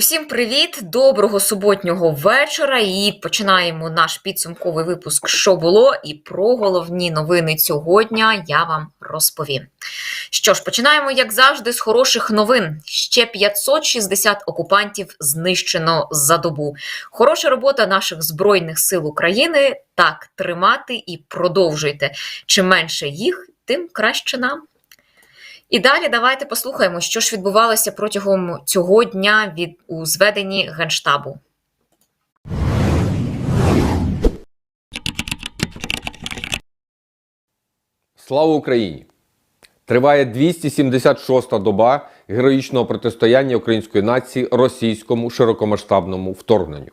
Усім привіт! Доброго суботнього вечора. І починаємо наш підсумковий випуск, що було, і про головні новини цього дня я вам розповім. Що ж, починаємо, як завжди, з хороших новин. Ще 560 окупантів знищено за добу. Хороша робота наших збройних сил України. Так, тримати і продовжуйте. Чим менше їх, тим краще нам. І далі давайте послухаємо, що ж відбувалося протягом цього дня від у зведенні Генштабу. Слава Україні! Триває 276-та доба героїчного протистояння української нації російському широкомасштабному вторгненню.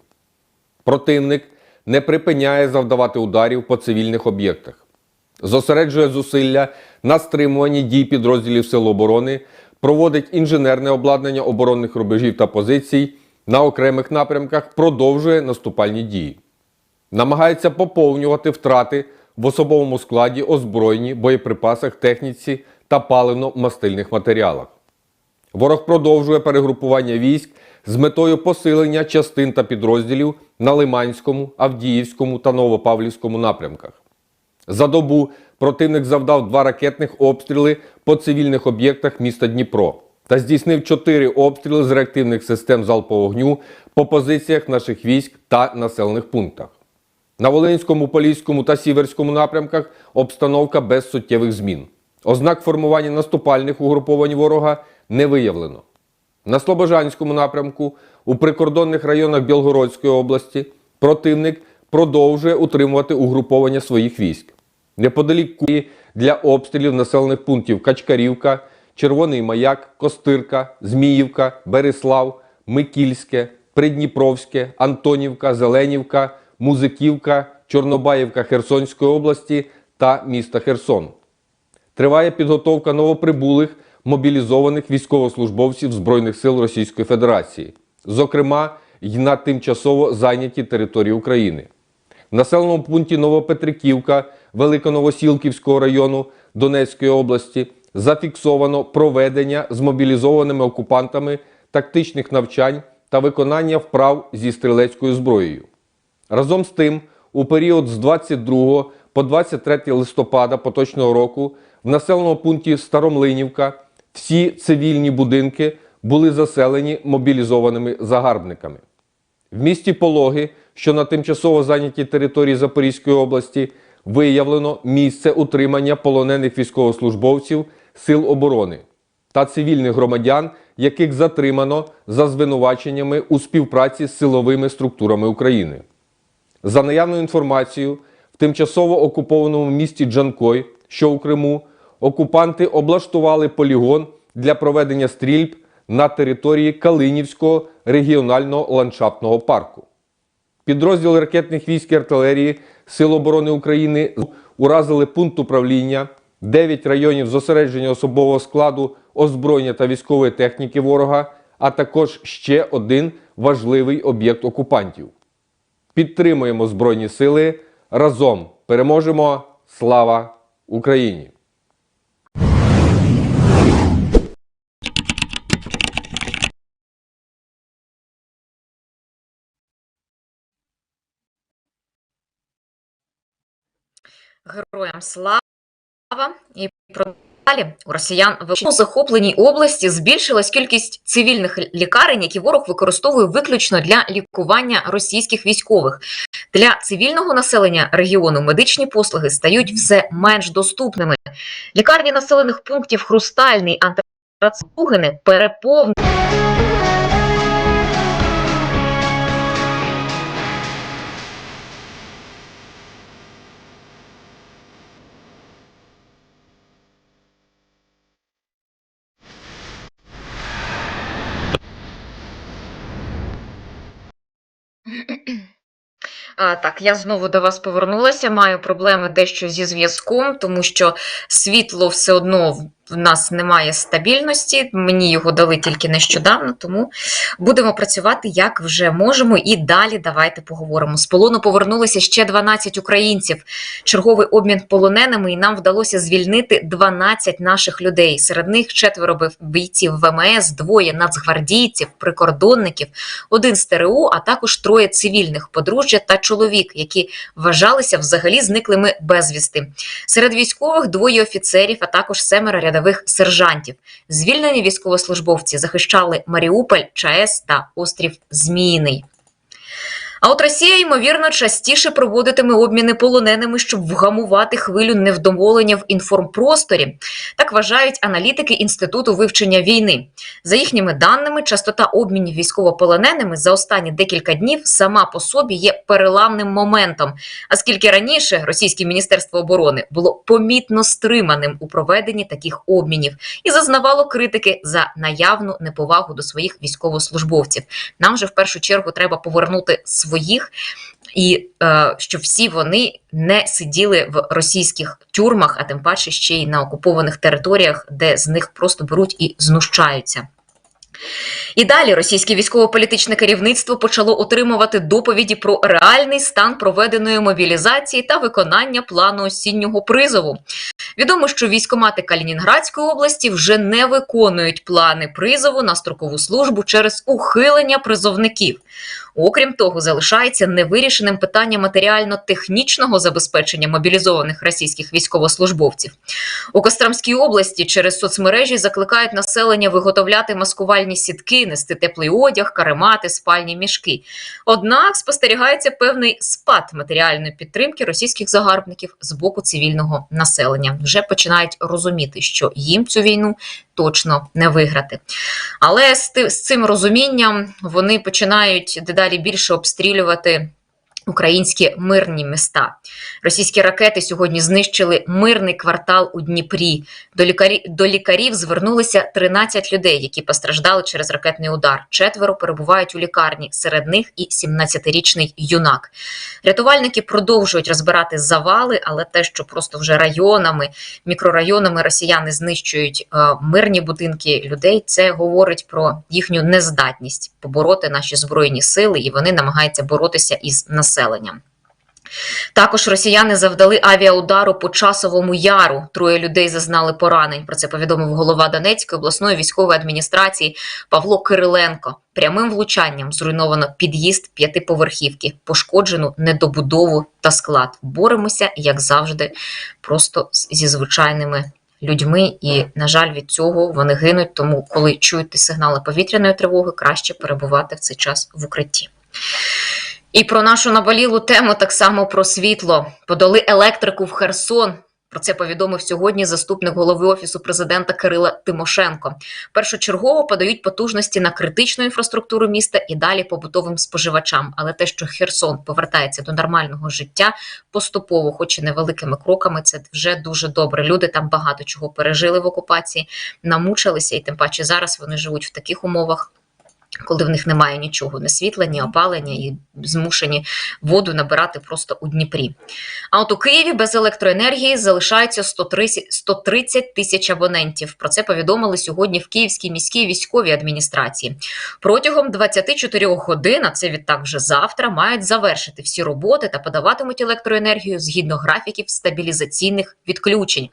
Противник не припиняє завдавати ударів по цивільних об'єктах, зосереджує зусилля на стримуванні дій підрозділів Сил оборони, проводить інженерне обладнання оборонних рубежів та позицій на окремих напрямках, продовжує наступальні дії намагається поповнювати втрати в особовому складі, озброєнні, боєприпасах, техніці та паливно-мастильних матеріалах. Ворог продовжує перегрупування військ з метою посилення частин та підрозділів на Лиманському, Авдіївському та Новопавлівському напрямках. За добу противник завдав два ракетних обстріли по цивільних об'єктах міста Дніпро та здійснив чотири обстріли з реактивних систем залпового вогню по позиціях наших військ та населених пунктах. На Волинському, Поліському та Сіверському напрямках обстановка без суттєвих змін. Ознак формування наступальних угруповань ворога не виявлено. На Слобожанському напрямку у прикордонних районах Білгородської області противник продовжує утримувати угруповання своїх військ. Неподалік Куї для обстрілів населених пунктів Качкарівка, Червоний Маяк, Костирка, Зміївка, Береслав, Микільське, Придніпровське, Антонівка, Зеленівка, Музиківка, Чорнобаївка Херсонської області та міста Херсон. Триває підготовка новоприбулих мобілізованих військовослужбовців Збройних сил Російської Федерації, зокрема й на тимчасово зайняті території України. В населеному пункті Новопетриківка Великоновосілківського району Донецької області зафіксовано проведення з мобілізованими окупантами тактичних навчань та виконання вправ зі стрілецькою зброєю. Разом з тим, у період з 22 по 23 листопада поточного року в населеному пункті Старомлинівка всі цивільні будинки були заселені мобілізованими загарбниками. В місті Пологи, що на тимчасово зайнятій території Запорізької області, виявлено місце утримання полонених військовослужбовців Сил оборони та цивільних громадян, яких затримано за звинуваченнями у співпраці з силовими структурами України. За наявною інформацією, в тимчасово окупованому місті Джанкой, що у Криму, окупанти облаштували полігон для проведення стрільб на території Калинівського регіонального ландшафтного парку. Підрозділи ракетних військ і артилерії Сил оборони України уразили пункт управління, 9 районів зосередження особового складу, озброєння та військової техніки ворога, а також ще один важливий об'єкт окупантів. Підтримуємо Збройні Сили. Разом переможемо! Слава Україні! Героям слава і про далі у росіян в захопленій області збільшилась кількість цивільних лікарень, які ворог використовує виключно для лікування російських військових. Для цивільного населення регіону медичні послуги стають все менш доступними. Лікарні населених пунктів Хрустальний, Антрацугини переповнені. А, так, я знову до вас повернулася. Маю проблеми дещо зі зв'язком, тому що світло все одно в- нас немає стабільності. Мені його дали тільки нещодавно, тому будемо працювати як вже можемо. І далі давайте поговоримо. З полону повернулися ще 12 українців. Черговий обмін полоненими, і нам вдалося звільнити 12 наших людей. Серед них четверо бійців ВМС, двоє нацгвардійців, прикордонників, один з ТРУ, а також троє цивільних подружжя та чоловік, які вважалися взагалі зниклими безвісти. Серед військових двоє офіцерів, а також семеро рядових сержантів. Звільнені військовослужбовці захищали Маріуполь, ЧАЕС та острів Зміїний. А от Росія, ймовірно, частіше проводитиме обміни полоненими, щоб вгамувати хвилю невдоволення в інформпросторі. Так вважають аналітики Інституту вивчення війни. За їхніми даними, частота обмінів військовополоненими за останні декілька днів сама по собі є переламним моментом. А скільки раніше російське міністерство оборони було помітно стриманим у проведенні таких обмінів і зазнавало критики за наявну неповагу до своїх військовослужбовців. Нам же в першу чергу треба повернути своїх. І е, щоб всі вони не сиділи в російських тюрмах, а тим паче ще й на окупованих територіях, де з них просто беруть і знущаються. І далі російське військово-політичне керівництво почало отримувати доповіді про реальний стан проведеної мобілізації та виконання плану осіннього призову. Відомо, що військомати Калінінградської області вже не виконують плани призову на строкову службу через ухилення призовників. Окрім того, залишається невирішеним питання матеріально-технічного забезпечення мобілізованих російських військовослужбовців. У Костромській області через соцмережі закликають населення виготовляти маскувальні сітки, нести теплий одяг, каремати, спальні мішки. Однак спостерігається певний спад матеріальної підтримки російських загарбників з боку цивільного населення. Вже починають розуміти, що їм цю війну точно не виграти. Але з, цим розумінням вони починають дедалі більше обстрілювати. Українські мирні міста. Російські ракети сьогодні знищили мирний квартал у Дніпрі. До, лікарі, до лікарів звернулися 13 людей, які постраждали через ракетний удар. Четверо перебувають у лікарні, серед них і 17-річний юнак. Рятувальники продовжують розбирати завали, але те, що просто вже районами, мікрорайонами росіяни знищують е, мирні будинки людей, це говорить про їхню нездатність побороти наші збройні сили, і вони намагаються боротися із населенням. Також росіяни завдали авіаудару по часовому яру. Троє людей зазнали поранень. Про це повідомив голова Донецької обласної військової адміністрації Павло Кириленко. Прямим влучанням зруйновано під'їзд п'ятиповерхівки, пошкоджену недобудову та склад. Боремося, як завжди, просто зі звичайними людьми. І, на жаль, від цього вони гинуть. Тому, коли чуєте сигнали повітряної тривоги, краще перебувати в цей час в укритті. І про нашу наболілу тему так само про світло. Подали електрику в Херсон. Про це повідомив сьогодні заступник голови офісу президента Кирила Тимошенко. Першочергово подають потужності на критичну інфраструктуру міста і далі побутовим споживачам. Але те, що Херсон повертається до нормального життя поступово, хоч і невеликими кроками, це вже дуже добре. Люди там багато чого пережили в окупації, намучилися, і тим паче зараз вони живуть в таких умовах. Коли в них немає нічого, ні світла, ні опалення, і змушені воду набирати просто у Дніпрі. А от у Києві без електроенергії залишається 130 130 тисяч абонентів. Про це повідомили сьогодні в Київській міській військовій адміністрації. Протягом 24 годин, а це відтак вже завтра, мають завершити всі роботи та подаватимуть електроенергію згідно графіків стабілізаційних відключень.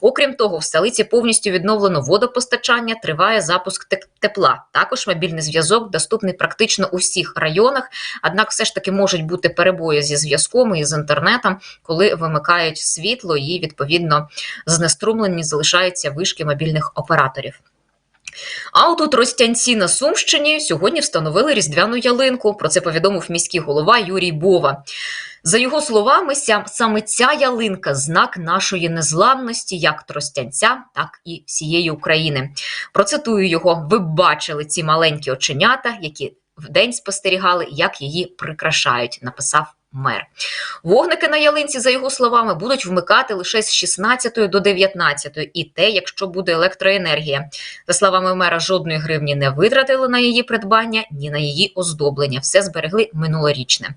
Окрім того, в столиці повністю відновлено водопостачання, триває запуск тепла. Також мобільний зв'язок доступний практично у всіх районах. Однак, все ж таки можуть бути перебої зі зв'язком і з інтернетом, коли вимикають світло, і відповідно знеструмлені залишаються вишки мобільних операторів. А от у Тростянці на Сумщині сьогодні встановили різдвяну ялинку. Про це повідомив міський голова Юрій Бова. За його словами, саме ця ялинка знак нашої незламності, як Тростянця, так і всієї України. Процитую його: ви бачили ці маленькі оченята, які вдень спостерігали, як її прикрашають, написав мер. Вогники на ялинці, за його словами, будуть вмикати лише з 16 до 19, і те, якщо буде електроенергія. За словами мера, жодної гривні не витратили на її придбання, ні на її оздоблення. Все зберегли минулорічне.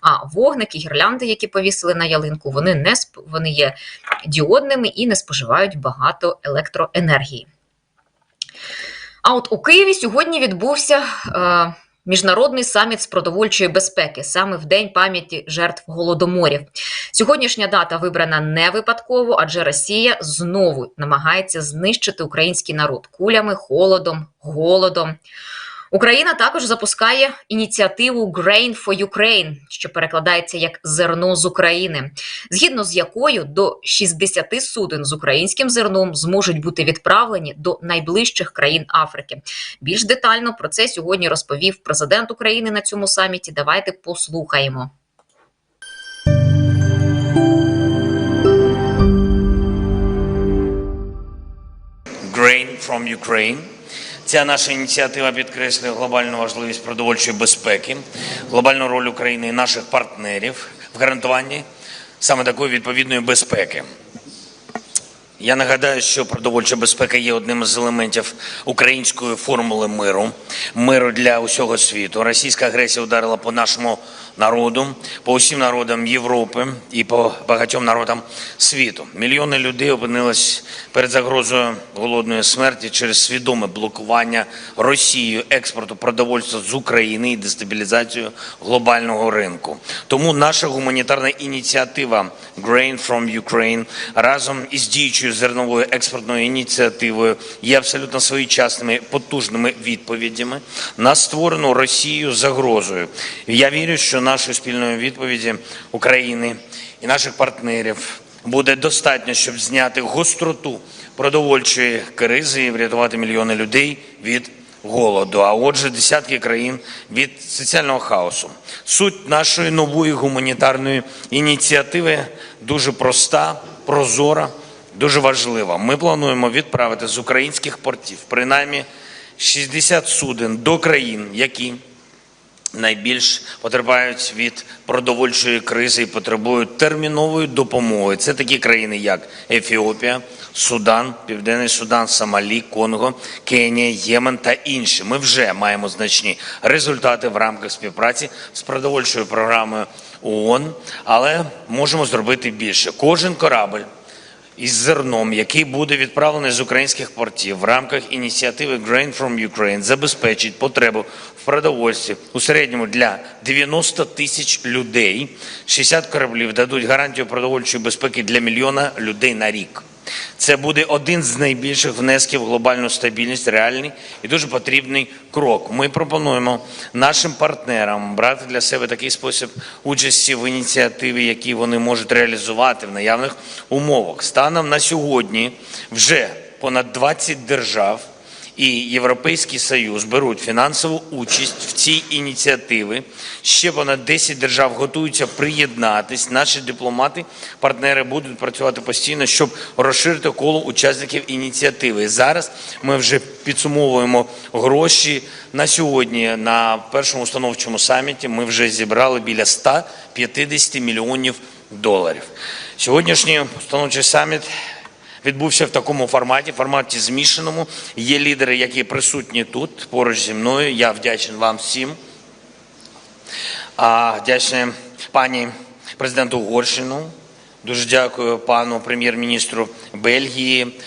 А вогники, гірлянди, які повісили на ялинку, вони не вони є діодними і не споживають багато електроенергії. А от у Києві сьогодні відбувся е, міжнародний саміт з продовольчої безпеки саме в день пам'яті жертв голодоморів. Сьогоднішня дата вибрана не випадково, адже Росія знову намагається знищити український народ кулями, холодом, голодом. Україна також запускає ініціативу Grain for Ukraine, що перекладається як зерно з України, згідно з якою до 60 суден з українським зерном зможуть бути відправлені до найближчих країн Африки. Більш детально про це сьогодні розповів президент України на цьому саміті. Давайте послухаємо. Grain from Ukraine. Ця наша ініціатива підкреслює глобальну важливість продовольчої безпеки, глобальну роль України і наших партнерів в гарантуванні саме такої відповідної безпеки. Я нагадаю, що продовольча безпека є одним з елементів української формули миру, миру для усього світу. Російська агресія ударила по нашому народу, по усім народам Європи і по багатьом народам світу. Мільйони людей опинились перед загрозою голодної смерті через свідоме блокування Росією експорту продовольства з України і дестабілізацію глобального ринку. Тому наша гуманітарна ініціатива Grain from Ukraine разом із діючою зерновою експортною ініціативою є абсолютно своєчасними потужними відповідями на створену Росією загрозою. Я вірю, що нашої спільної відповіді України і наших партнерів буде достатньо, щоб зняти гостроту продовольчої кризи і врятувати мільйони людей від голоду, а отже, десятки країн від соціального хаосу. Суть нашої нової гуманітарної ініціативи дуже проста, прозора, дуже важлива. Ми плануємо відправити з українських портів принаймні 60 суден до країн, які найбільш потерпають від продовольчої кризи і потребують термінової допомоги. Це такі країни, як Ефіопія, Судан, Південний Судан, Сомалі, Конго, Кенія, Ємен та інші. Ми вже маємо значні результати в рамках співпраці з продовольчою програмою ООН, але можемо зробити більше. Кожен корабль із зерном, який буде відправлений з українських портів в рамках ініціативи Grain from Ukraine, забезпечить потребу в продовольстві у середньому для 90 тисяч людей. 60 кораблів дадуть гарантію продовольчої безпеки для мільйона людей на рік. Це буде один з найбільших внесків в глобальну стабільність, реальний і дуже потрібний крок. Ми пропонуємо нашим партнерам брати для себе такий спосіб участі в ініціативі, які вони можуть реалізувати в наявних умовах. Станом на сьогодні вже понад 20 держав і Європейський Союз беруть фінансову участь в цій ініціативі. Ще понад 10 держав готуються приєднатись. Наші дипломати, партнери будуть працювати постійно, щоб розширити коло учасників ініціативи. Зараз ми вже підсумовуємо гроші на сьогодні. На першому установчому саміті ми вже зібрали біля 150 мільйонів доларів. Сьогоднішній установчий саміт відбувся в такому форматі, форматі змішаному. Є лідери, які присутні тут поруч зі мною. Я вдячний вам всім. Вдячний пані президенту Угорщину. Дуже дякую пану прем'єр-міністру Бельгії.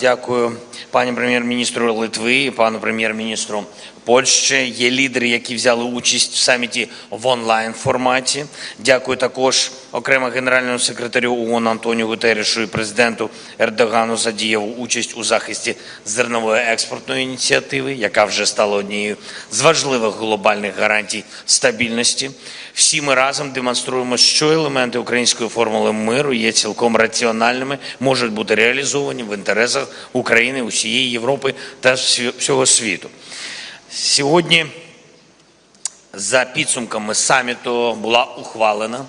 Дякую пані прем'єр-міністру Литви, пану прем'єр-міністру Польщі. Є лідери, які взяли участь в саміті в онлайн форматі. Дякую також окремо генеральному секретарю ООН Антоніо Гутеррешу і президенту Ердогану за дієву участь у захисті зернової експортної ініціативи, яка вже стала однією з важливих глобальних гарантій стабільності. Всі ми разом демонструємо, що елементи української формули миру є цілком раціональними, можуть бути реалізовані в інтересах України, усієї Європи та всього світу. Сьогодні, за підсумками саміту, була ухвалена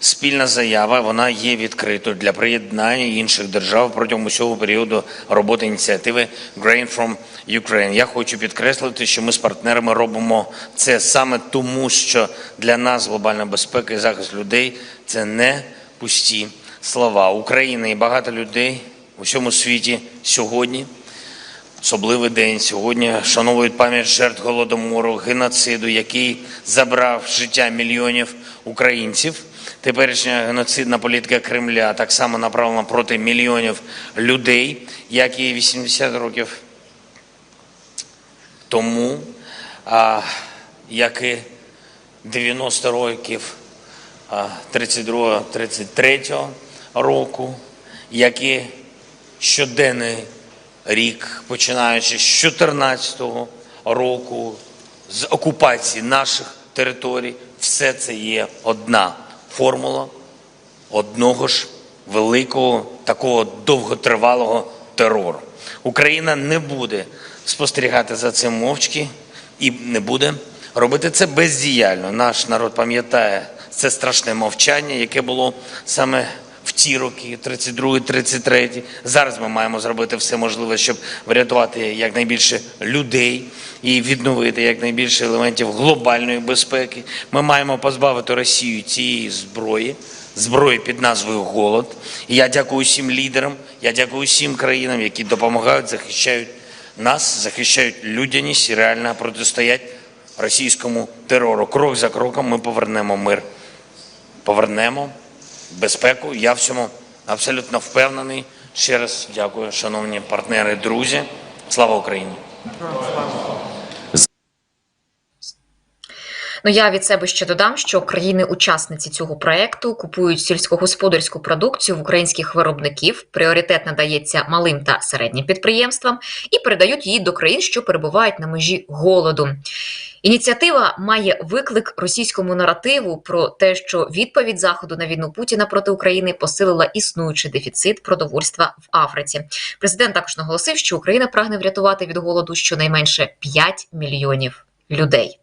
спільна заява. Вона є відкритою для приєднання інших держав протягом усього періоду роботи ініціативи Grain from Ukraine. Я хочу підкреслити, що ми з партнерами робимо це саме тому, що для нас глобальна безпека і захист людей це не пусті слова. Україна і багато людей у всьому світі сьогодні особливий день сьогодні шановують пам'ять жертв голодомору, геноциду, який забрав життя мільйонів українців. Теперішня геноцидна політика Кремля так само направлена проти мільйонів людей, як і 80 років тому, а, як і 90 років а, 32-33 року, як і щоденний рік, починаючи з 2014 року, з окупації наших територій, все це є одна формула одного ж великого такого довготривалого терору. Україна не буде спостерігати за цим мовчки і не буде робити це бездіяльно. Наш народ пам'ятає це страшне мовчання, яке було саме ті роки, 32-33. Зараз ми маємо зробити все можливе, щоб врятувати якнайбільше людей і відновити якнайбільше елементів глобальної безпеки. Ми маємо позбавити Росію цієї зброї, зброї під назвою Голод. І я дякую всім лідерам, я дякую всім країнам, які допомагають, захищають нас, захищають людяність і реально протистоять російському терору. Крок за кроком ми повернемо мир, повернемо безпеку. Я в цьому абсолютно впевнений. Ще раз дякую, шановні партнери, друзі. Слава Україні! Ну я від себе ще додам, що країни-учасниці цього проекту купують сільськогосподарську продукцію в українських виробників. Пріоритет надається малим та середнім підприємствам і передають її до країн, що перебувають на межі голоду. Ініціатива має виклик російському наративу про те, що відповідь заходу на війну Путіна проти України посилила існуючий дефіцит продовольства в Африці. Президент також наголосив, що Україна прагне врятувати від голоду щонайменше 5 мільйонів людей.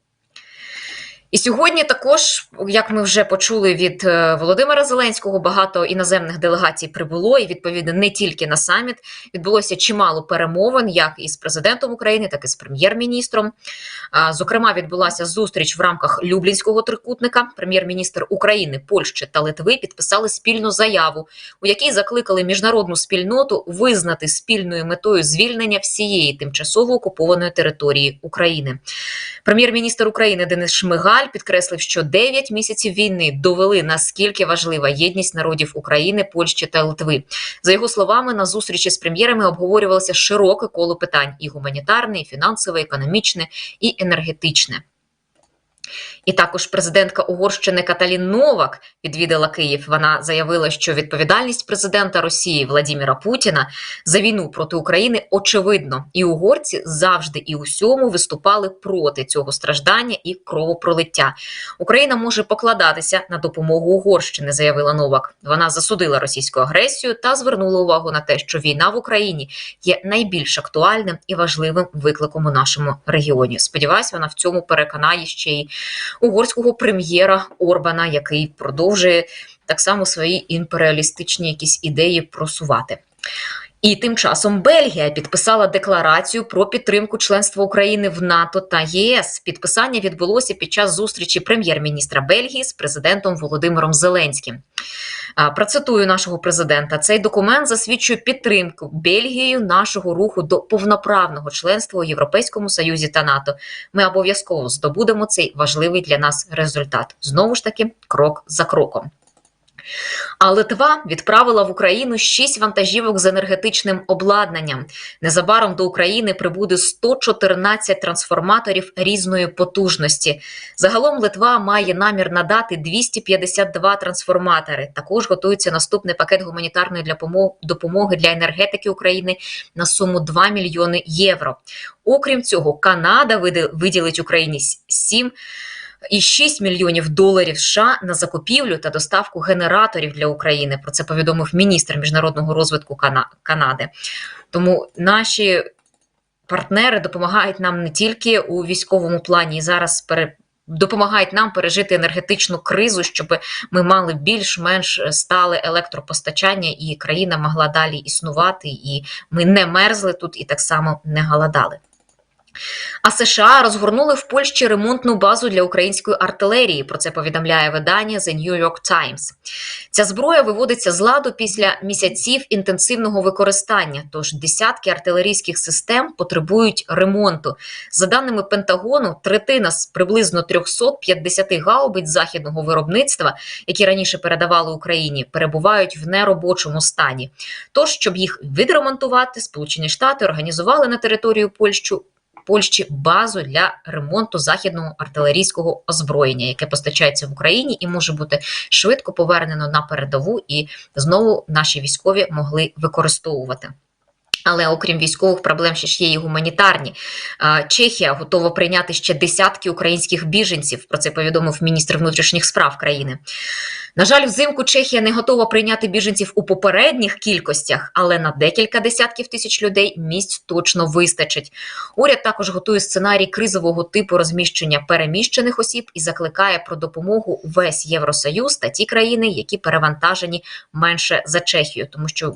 І сьогодні також, як ми вже почули від е, Володимира Зеленського, багато іноземних делегацій прибуло, і відповідно не тільки на саміт відбулося чимало перемовин, як із президентом України, так і з прем'єр-міністром. Зокрема, відбулася зустріч в рамках Люблінського трикутника. Прем'єр-міністр України, Польщі та Литви підписали спільну заяву, у якій закликали міжнародну спільноту визнати спільною метою звільнення всієї тимчасово окупованої території України. Прем'єр-міністр України Денис Шмигаль підкреслив, що 9 місяців війни довели наскільки важлива єдність народів України, Польщі та Литви. За його словами, на зустрічі з прем'єрами обговорювалося широке коло питань: і гуманітарне, і фінансове, економічне, і енергетичне. І також президентка Угорщини Каталін Новак відвідала Київ. Вона заявила, що відповідальність президента Росії Владіміра Путіна за війну проти України очевидно, і угорці завжди і усьому виступали проти цього страждання і кровопролиття. Україна може покладатися на допомогу Угорщини, заявила Новак. Вона засудила російську агресію та звернула увагу на те, що війна в Україні є найбільш актуальним і важливим викликом у нашому регіоні. Сподіваюсь, вона в цьому переконає ще й угорського прем'єра Орбана, який продовжує так само свої імперіалістичні якісь ідеї просувати. І тим часом Бельгія підписала декларацію про підтримку членства України в НАТО та ЄС. Підписання відбулося під час зустрічі прем'єр-міністра Бельгії з президентом Володимиром Зеленським. Процитую нашого президента: цей документ засвідчує підтримку Бельгією нашого руху до повноправного членства у Європейському Союзі та НАТО. Ми обов'язково здобудемо цей важливий для нас результат. Знову ж таки, крок за кроком. А Литва відправила в Україну шість вантажівок з енергетичним обладнанням. Незабаром до України прибуде 114 трансформаторів різної потужності. Загалом Литва має намір надати 252 трансформатори. Також готується наступний пакет гуманітарної для допомоги для енергетики України на суму 2 мільйони євро. Окрім цього, Канада виділить Україні 7 і 6 мільйонів доларів США на закупівлю та доставку генераторів для України. Про це повідомив міністр міжнародного розвитку Кана- Канади. Тому наші партнери допомагають нам не тільки у військовому плані, і зараз пере- допомагають нам пережити енергетичну кризу, щоб ми мали більш-менш стале електропостачання, і країна могла далі існувати, і ми не мерзли тут і так само не голодали. А США розгорнули в Польщі ремонтну базу для української артилерії. Про це повідомляє видання The New York Times. Ця зброя виводиться з ладу після місяців інтенсивного використання. Тож десятки артилерійських систем потребують ремонту. За даними Пентагону, третина з приблизно 350 гаубиць західного виробництва, які раніше передавали Україні, перебувають в неробочому стані. Тож, щоб їх відремонтувати, Сполучені Штати організували на територію Польщу Польщі базу для ремонту західного артилерійського озброєння, яке постачається в Україні і може бути швидко повернено на передову, і знову наші військові могли використовувати. Але окрім військових проблем, ще ж є і гуманітарні. Чехія готова прийняти ще десятки українських біженців. Про це повідомив міністр внутрішніх справ країни. На жаль, взимку Чехія не готова прийняти біженців у попередніх кількостях, але на декілька десятків тисяч людей місць точно вистачить. Уряд також готує сценарій кризового типу розміщення переміщених осіб і закликає про допомогу весь Євросоюз та ті країни, які перевантажені менше за Чехію, тому що.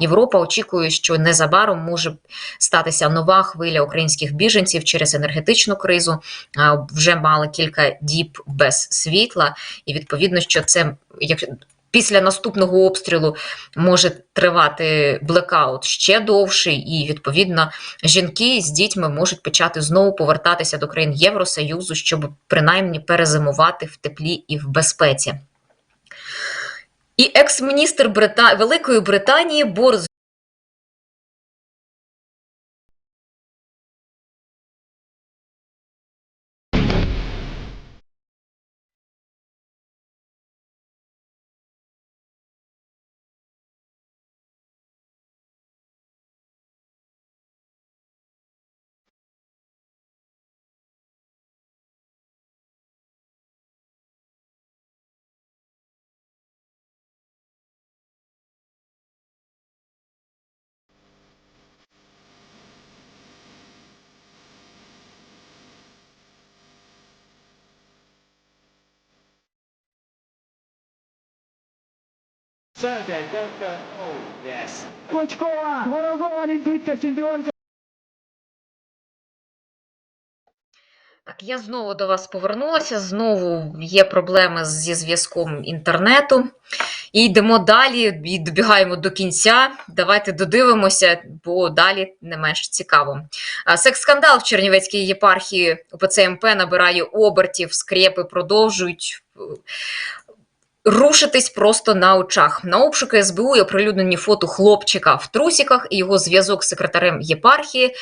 Європа очікує, що незабаром може статися нова хвиля українських біженців через енергетичну кризу. Вже мали кілька діб без світла, і відповідно, що це як після наступного обстрілу може тривати блекаут ще довше, і відповідно жінки з дітьми можуть почати знову повертатися до країн Євросоюзу, щоб принаймні перезимувати в теплі і в безпеці. І екс-міністр Брита... Великої Британії Борис Кличкова! Ворогований віце-чемпіонка Так, я знову до вас повернулася. Знову є проблеми зі зв'язком інтернету. І йдемо далі і добігаємо до кінця. Давайте додивимося, бо далі не менш цікаво. Секс-скандал в Чернівецькій єпархії УПЦ МП набирає обертів, скрепи продовжують. Рушитись просто на очах. На обшуки СБУ і оприлюднені фото хлопчика в трусіках і його зв'язок з секретарем єпархії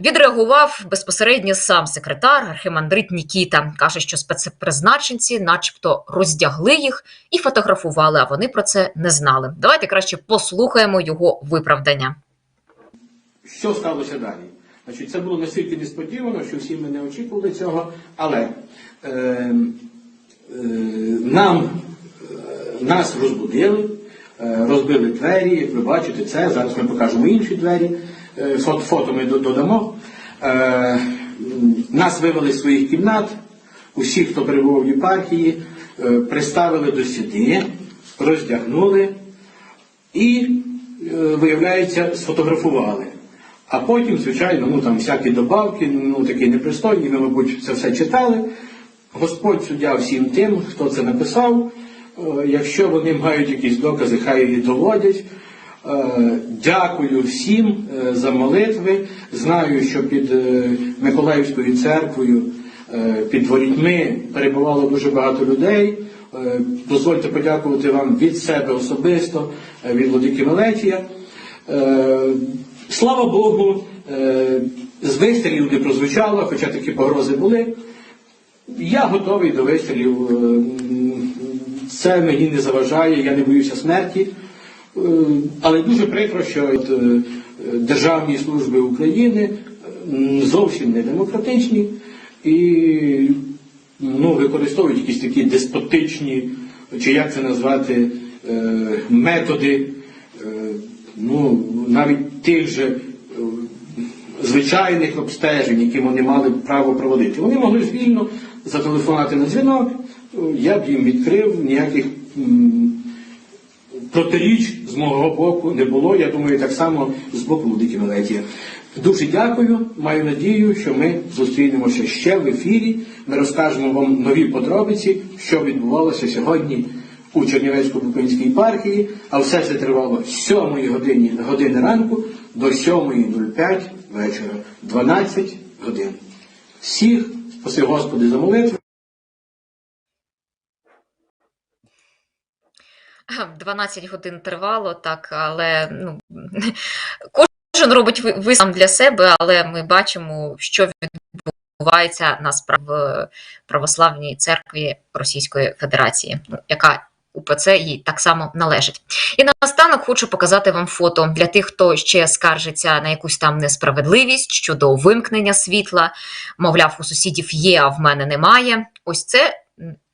Відреагував безпосередньо сам секретар архимандрит Нікіта. Каже, що спецпризначенці, начебто, роздягли їх і фотографували, а вони про це не знали. Давайте краще послухаємо його виправдання. Що сталося далі? Значить, це було настільки несподівано, що всі ми не очікували цього, але е, е, нам, нас розбудили, е, розбили двері, як ви бачите, це. Зараз ми покажемо інші двері, е, фото, ми додамо. Е, нас вивели з своїх кімнат, усі, хто перебував в єпархії, приставили до сіди, роздягнули і, виявляється, сфотографували. А потім, звичайно, ну там всякі добавки, ну такі непристойні, ви, мабуть, це все читали. Господь суддя всім тим, хто це написав. Е, Якщо вони мають якісь докази, хай їх доводять. Е, Дякую всім е, за молитви. Знаю, що під Миколаївською церквою, під ворітьми перебувало дуже багато людей. Дозвольте подякувати вам від себе особисто, від Владики Мелетія. Слава Богу, з вистрілів не прозвучало, хоча такі погрози були. Я готовий до вистрілів. Е, Це мені не заважає, я не боюся смерті. Е, Але дуже прикро, що е, державні служби України зовсім не демократичні і ну, використовують якісь такі деспотичні, чи як це назвати, е, методи, е, ну, навіть тих же е, звичайних обстежень, які вони мали право проводити. Вони могли ж вільно зателефонувати на дзвінок, я б їм відкрив ніяких протиріч з мого боку не було. Я думаю, так само з боку Лудики Мелетія. Дуже дякую. Маю надію, що ми зустрінемося ще в ефірі. Ми розкажемо вам нові подробиці, що відбувалося сьогодні у Чернівецько-Букинській єпархії, а все це тривало з 7 години, години ранку до 7.05 вечора. 12 годин. Всіх, спаси Господи за молитву. 12 годин тривало, так, але ну, кожен робить ви- висновок для себе, але ми бачимо, що відбувається насправді в православній церкві Російської Федерації, яка УПЦ їй так само належить. І наостанок хочу показати вам фото для тих, хто ще скаржиться на якусь там несправедливість щодо вимкнення світла. Мовляв, у сусідів є, а в мене немає. Ось це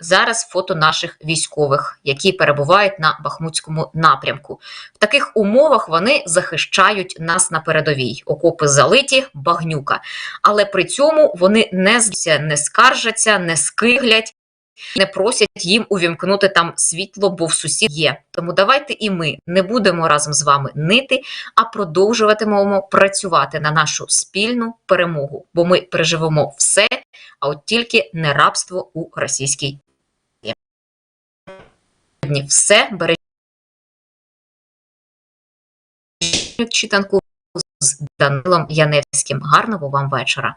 зараз фото наших військових, які перебувають на Бахмутському напрямку. В таких умовах вони захищають нас на передовій. Окопи залиті, багнюка. Але при цьому вони не не скаржаться, не скиглять. Не просять їм увімкнути там світло, бо в сусід є. Тому давайте і ми не будемо разом з вами нити, а продовжуватимемо працювати на нашу спільну перемогу, бо ми переживемо все, а от тільки не рабство у російській. Сьогодні Все бережіть читанку з Данилом Яневським. Гарного вам вечора.